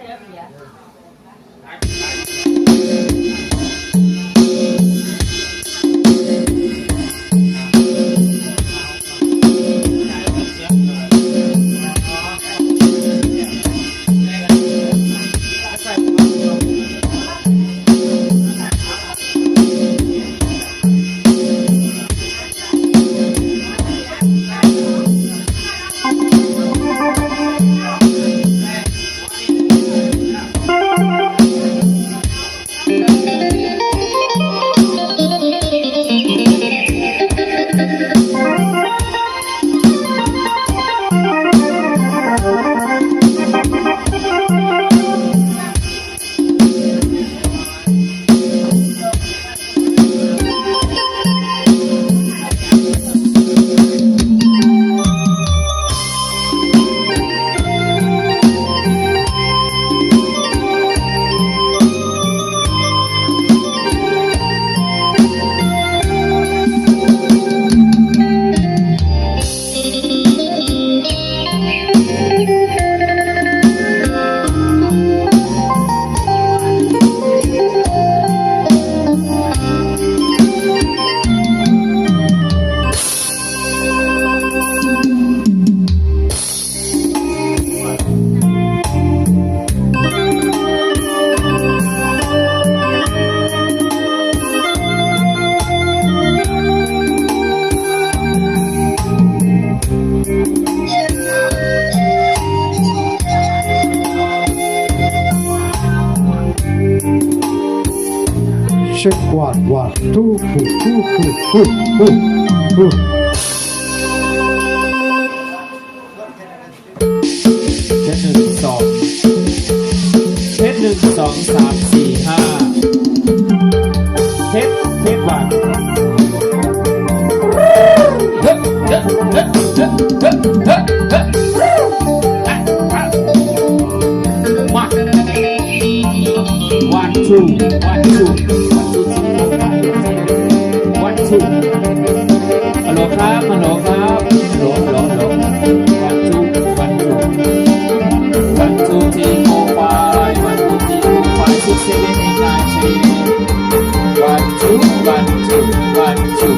Iya. One, one, two, two, two, two, two, two, two. Check หนึ่งสองเทสหนึ่งสองสามสี่ห้าเทสเทสวันเฮ้เฮ้เฮ้เฮ้เฮ้เฮ้เฮ้มา one two วันจุกวันจุก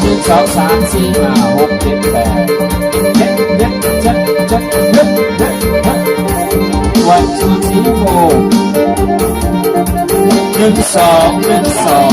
หนึ่งสองสามสี่ห้าหกเจ็ดแปดเจ็ดเจ็ดเจ็ดเจ็ดฮึบฮึบฮึนึ่โหนึ่งสองหนึ่งสอง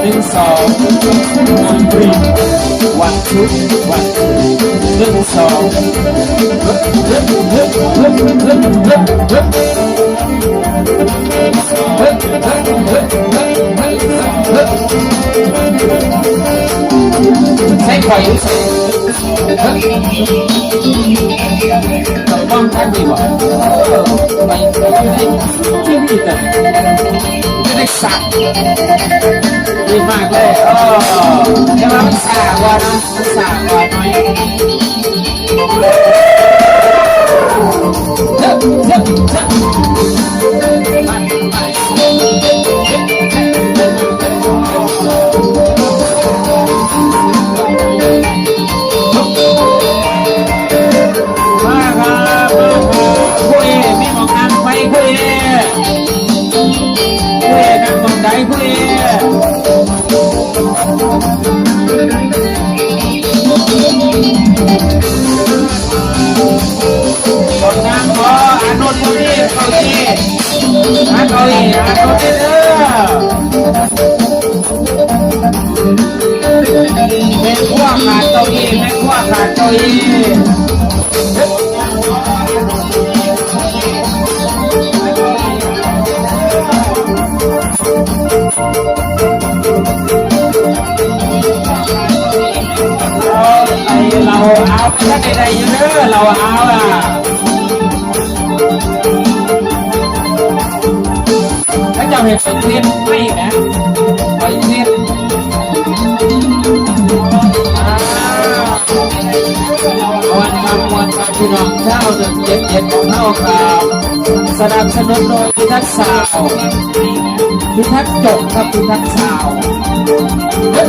หนึ่งสองหนึ่งสองหนึ่งสองวันจุกวัน little song. Take place. Come on, everyone. Get excited. Đi mặt lên, oh, cái bóng xà qua đó, xà qua nói Yeah! Yeah! Yeah! เได้เด้อขาดเก้อี้เป็นขั้ขาดเก้อีเราเอาไม่ใด้ได้เยอะเราเอาอะ เห็เรียนไม่นะไปเรียนวันมามวันมาพี่น้องเจ้าเดินเย็นเย็นของเท่าข่าบสนับสนุนโดยพิทักษ์สาวพิทักษ์จบครับพิทักษ์สาววัน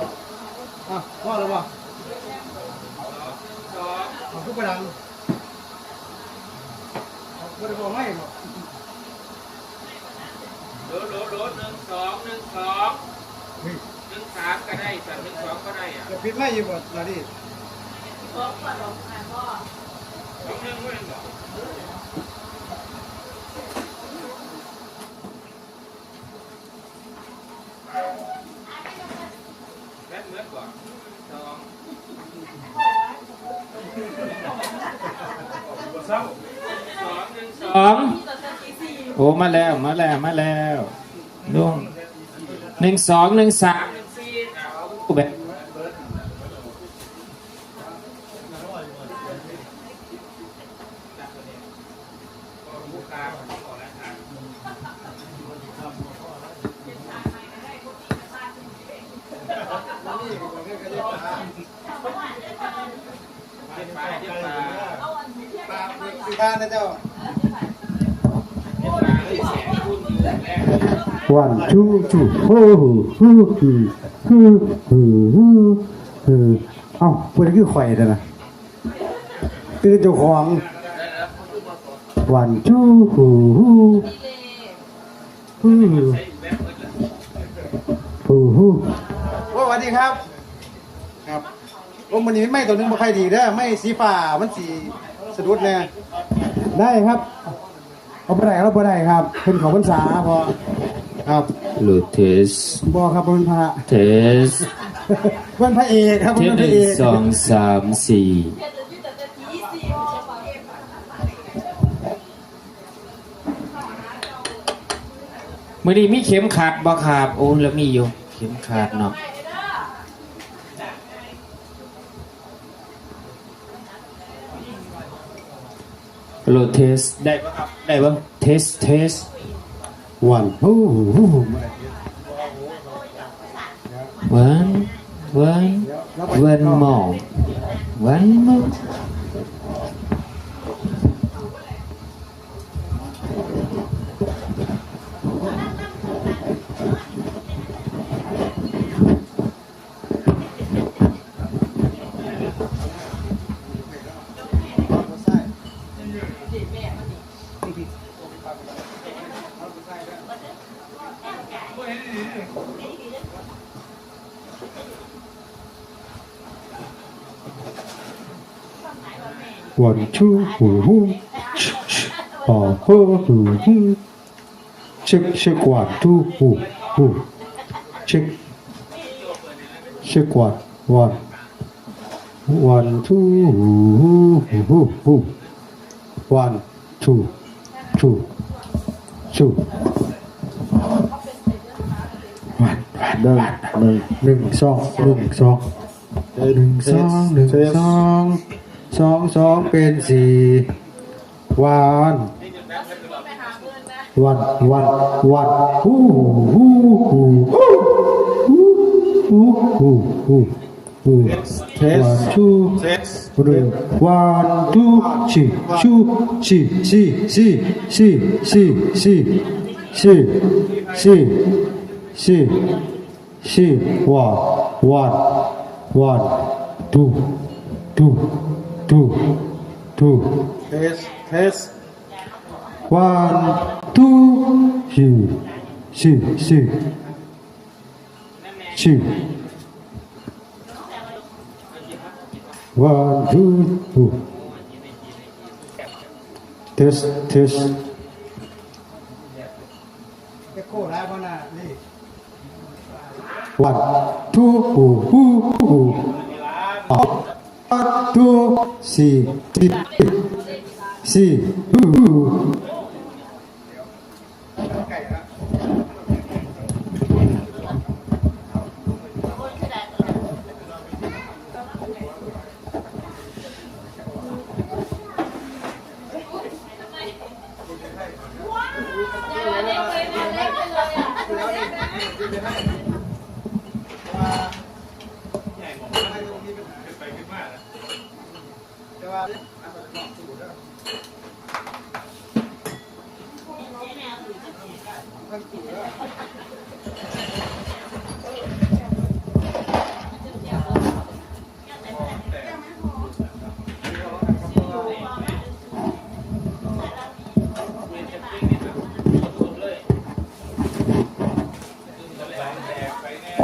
อะว่าแล้วบ่สองเอาขึ้นไปดังเอาบ่ได้บอกให้บ่โหลโหลโหลหนึ่งสองหนึ่งสองหนึ่งสามก็ได้สามหนึ่งสองก็ได้อะจะปิดไม่อยู่บ่ล่ะดิสองหนึ่งไม่เป็นหรอแบตเหมือนก่อนสอง สองสองโอ้มาแล้วมาแล้วมาแล้วดวงหนึ่งสองหนึ่งสามหนึ่งสี่เอาแบบ สิทานนะเจ้า One, two, two. Hoo, hoo, hoo, hoo, hoo, hoo, hoo. เอ้าพูดคือข่อยแต่นะคือเจ้าของ One, two, hoo, hoo, hoo, hoo, hoo. โอ้สวัสดีครับ ครับโอ้มันนี้ไม่ตัวหนึงบ่ใครดีเด้อไม่สีฟ้ามันสีสะดุดแน่ได้ครับเอาไปได้เราไปได้ครับเป็นของพรรษาพอ ครับลูเทสบอครับเป็นพระเทสเป็นพระเอกครับเทเป็นสพหระนึ่เองกสองสามสี่มื่อนี้มีเข็มขัดบ่ครับโอ้แล้วมีอยู่ เข็มขัดเนาะโหลดเทสได้ปะครับ ได้ปะเทสเทส one, boom, boom. One, one, one more. One more. hừ two, hừ hu hò hơ hừ hu chức chức quạt tu hù two, chức chức quạt quạt One, two, hoo, hoo, hoo. One, two, two, two. Đây, đây, đừng son, đừng son. Đừng son, đừng son. ฮู้วันทูทูทูวันวันหนึ่งหนึ่งสองหนึ่งสองหนึ่งสองหนึ่งสองสองสองเป็นสี่วันวันวันวันฮู้ฮู้ฮู้ฮู้ฮู้ฮู้ฮู้ฮู้ one two เซ็ต Three, one, two, three, two, three, three, three, three, three, three, สี่สี่สี่สี่ว่า one one two two two two เท สเทส one two three สี่สี่สี่ one two two test test เอ็กโก้แล้วพ่อน่ะนี่ one two ooh, ooh, ooh. one satu si si si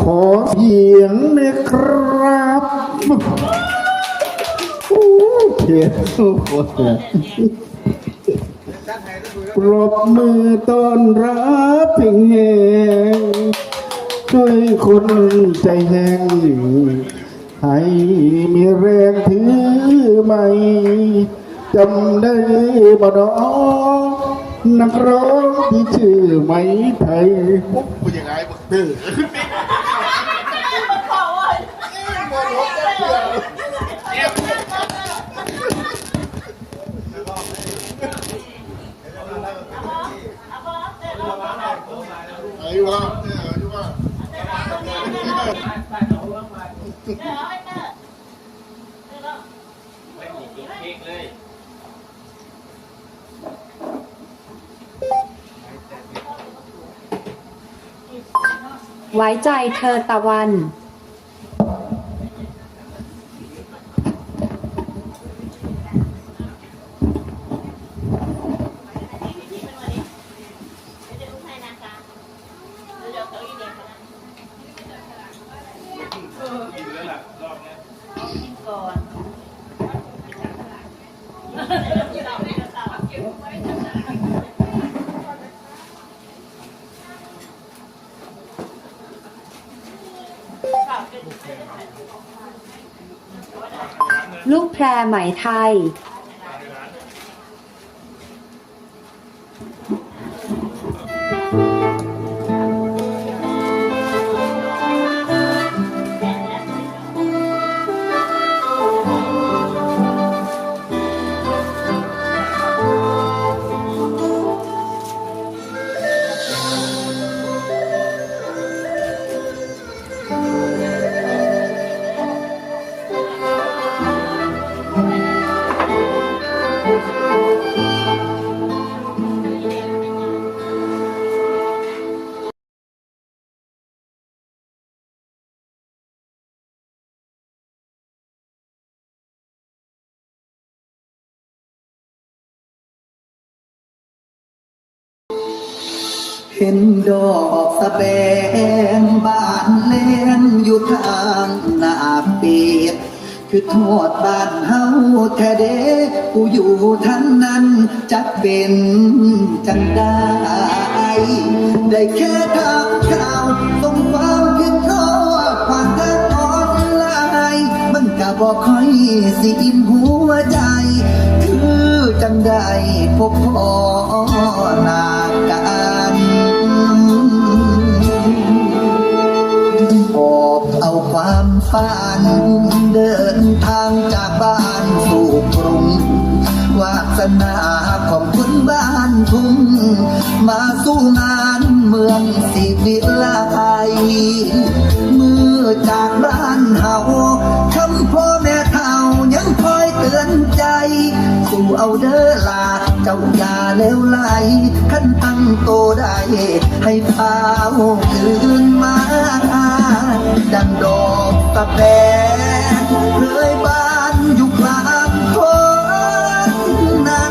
ขอเสียงนะครับโอ้เขียนสุดปรบมือต้อนรับเพียงแหงช่วยคนใจแห้งให้มีแรงถือไม่จำได้บ่ดอนักร้องที่ชื่อไหมไทยปุ๊บยังไงบ่เต๋อ ไว้ใจเธอตะวัน แพรไหมไทย เห็นดอกสะแบงบานเลี้ยงอยู่ทางหน้าเปียกคือโทษบ้านเฮาแท้เด้กูอยู่ทั้งนั้นจะเป็นจังได้ ได้แค่ทำข่าวส่งความคิดทอดผ่านทางออนไลน์มันก็บอกค่อยสิอิ่มหัวใจ คือจังได้พบพ่อนากัน ออกเอาความฝันเดินทางจากบ้านสู่กรุงวาสนาของคนบ้านทุ่งมาสู้งานเมืองสิวิไลเมื่อจากบ้านเฮาคำพ่อแม่เฒ่ายังคอยเตือนใจ สู่เอาเด้อลา เจ้าอย่าเลวไหลขั้นตั้งโตได้ ให้เท้าคืนมา ดังดอกตะแบงเคยบานอยู่กลางคนนา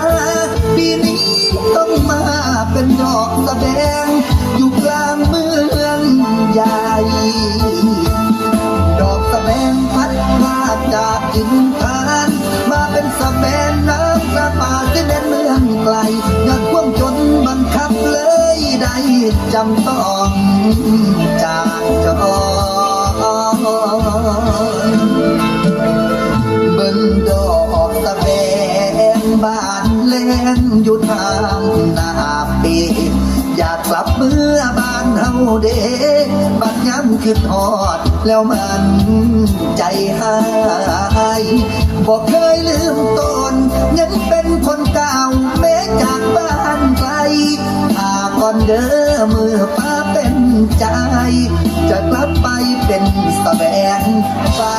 ปีนี้ต้องมาเป็นดอกตะแบงอยู่กลางเมืองใหญ่ดอกสะแบงพัดพลาจากอินทาน มาเป็นสะแบงน้ำประปาที่แดนเมือ ไกลอยากควมจนบังคับเลยได้จำต้องจากจอเบิ่งดอกตะแบงบานแลงอยู่ทางนาปีอยากกลับเมื่อบ้านเฮาเด้บัดย้ำ คือทอดแล้วมันใจหายบอกเคยลืมตนยังเป็นคนเก่าแม้จากบ้านไกลหาก่อนเด้อมือป้าเป็นใจ จะกลับไปเป็นสะแบงฟ้า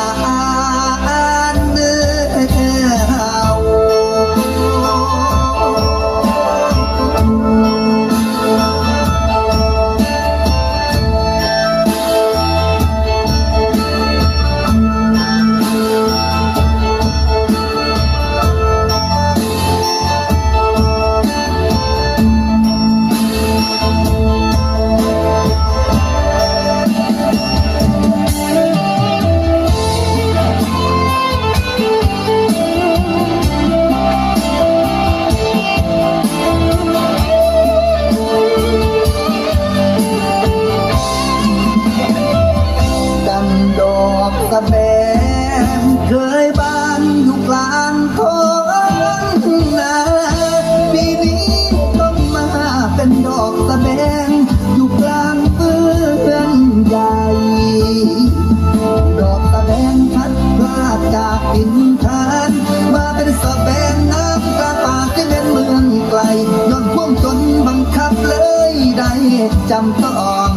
จำต้อง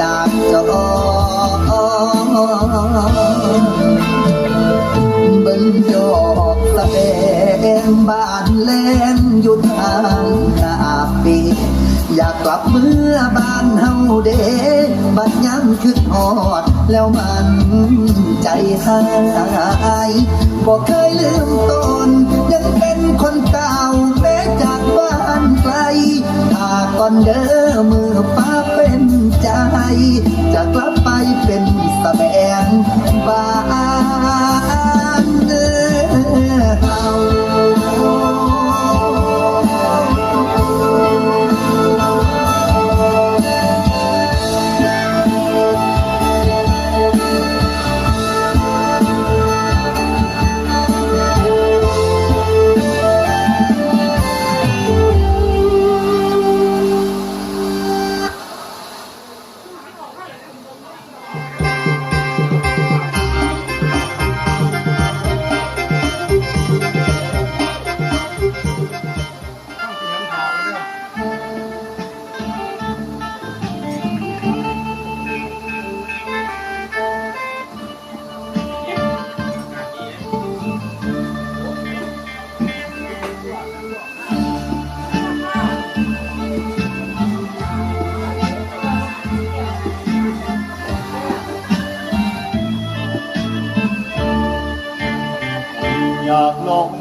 จากจอเบิ่งดอกสะแบงบ้านแลนอยู่ทางหน้าปีอยากกลับเมื่อบ้านเฮาเด้บัดย้ำคือทอด แล้วมันใจหายบอกเคยลืมตนยังเป็นคนเก่าแม้จากบ้านไกลถ้าก่อนเด้อมือป้าเป็นใจ จะกลับไปเป็นสะแบงบ้านเด้อเฮา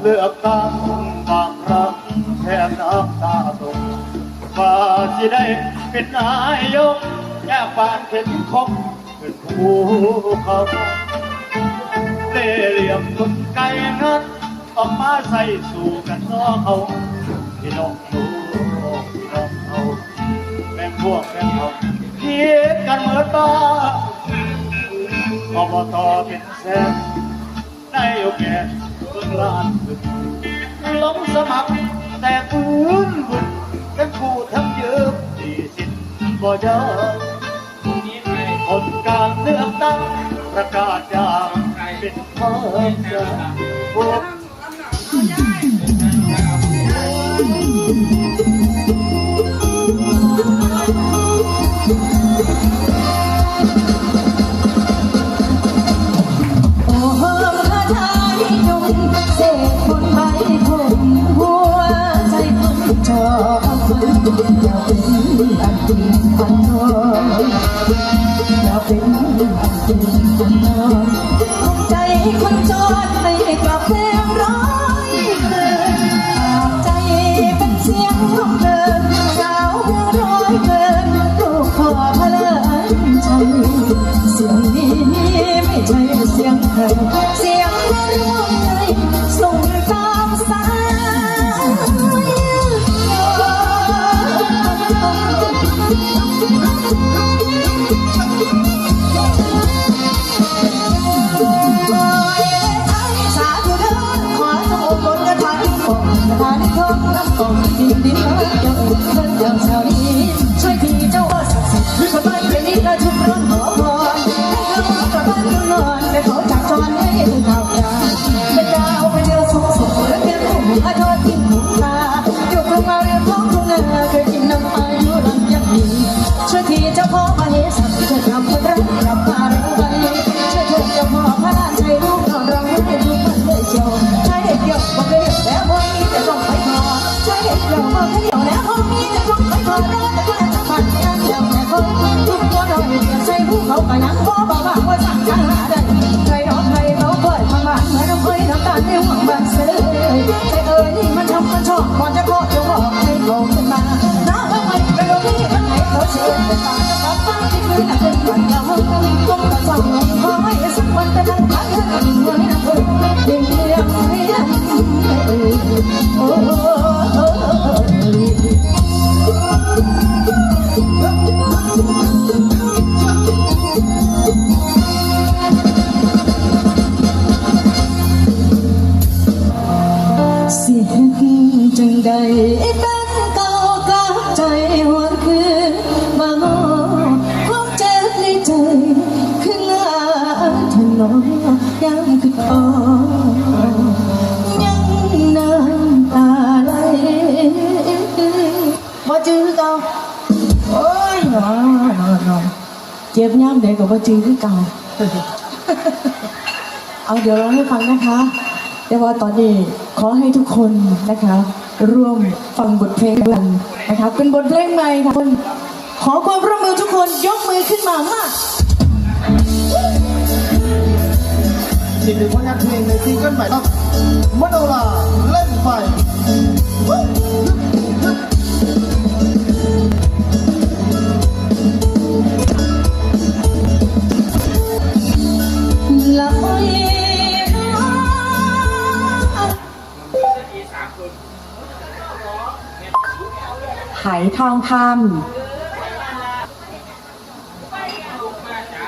เลือกตั้งบางครั้งแทนน้ำตาตกว่าสิได้เป็นนายกแค่ปานเข็นคงเป็นผู้เขาเล่เหลี่ยมคนไกลนั้นต้องมาใส่สู่กันน้อเขาพี่น้องดูพี่น้องเขาแบ่งพวกแบ่งเขาเพียดกันเหมือนบ้าอบตเป็นแสนได้โอเคเพิ่ ลานลงสมัครแต่ปืนบุญทั้งคู่ทั้งยืมดีสิทธิ์บ่เจอคนการเลือกตั้งประกาศอย่างเป็นเพื่อนเจอพวก คนจนคนจนคนใจคนจ ดินดินเจ้าอุ่นเดินเดินเช้านี้ ช่วยทีเจ้าว่าศักสิทธิ์สบายเรนี้ตาชุมร้อนหอมหอนให้เขากลับบ้านนอนแต่เขาจากจอนให้ข่าวยาเป็นดาวเป็นเดียวสุขสุขและเพียงผู้อาทอด ก็ยังบ่บอกว่าว่าสั่งจังหาได้ใครร้องใครเขาเปิดมาบ้านเหมือนน้ำเอ้ยน้ำตาลในหวังบางเสยใจเอ้ยนี่มันทำมันชอบก่อนจะขอจะบอกให้โกขึ้นมาน้าเอ้ยไม่เป็นโรคนี้มันให้เขาเชื่อแต่ตาจะกลับบ้านที่คืนน่ะเป็นวันเราต้องกระส่องขอให้สักวันแต่ทั้งทางเธองหัวเนี่ยเอ้ย เอาเดี๋ยวเราให้ฟังนะคะแต่ว่าตอนนี้ขอให้ทุกคนนะคะ ร่วมฟังบทเพลงกันนะคะเป็นบทเพลงใหม่ค่ะคุณขอความร่วมมือทุกคนยกมือขึ้นมามานี่คือผลงานเพลงในซิงเกิลใหม่ครับมโนราเล่นไฟ ไหทองคำ